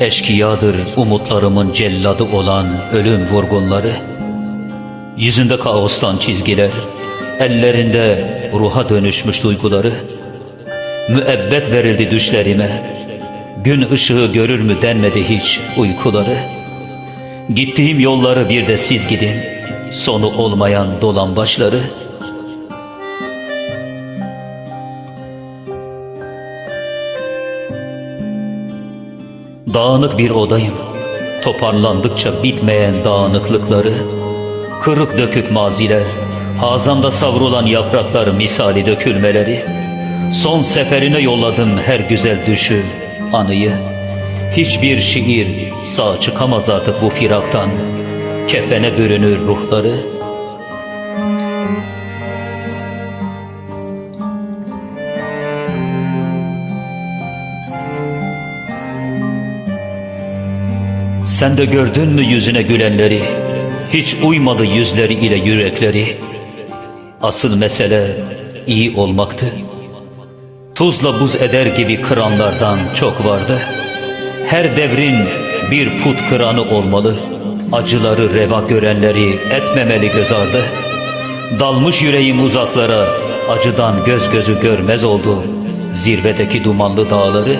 Eşkıyadır umutlarımın celladı olan ölüm vurgunları. Yüzünde kaostan çizgiler, ellerinde ruha dönüşmüş duyguları. Müebbet verildi düşlerime, gün ışığı görür mü denmedi hiç uykuları. Gittiğim yolları bir de siz gidin, sonu olmayan dolan başları. Dağınık bir odayım, toparlandıkça bitmeyen dağınıklıkları, kırık dökük maziler, hazanda savrulan yapraklar misali dökülmeleri, son seferine yolladım her güzel düşü, anıyı, hiçbir şiir sağ çıkamaz artık bu firaktan, kefene bürünür ruhları, Sen de gördün mü yüzüne gülenleri? Hiç uymadı yüzleri ile yürekleri. Asıl mesele iyi olmaktı. Tuzla buz eder gibi kıranlardan çok vardı. Her devrin bir put kıranı olmalı. Acıları reva görenleri etmemeli göz ardı. Dalmış yüreğim uzaklara, acıdan göz gözü görmez oldu. Zirvedeki dumanlı dağları.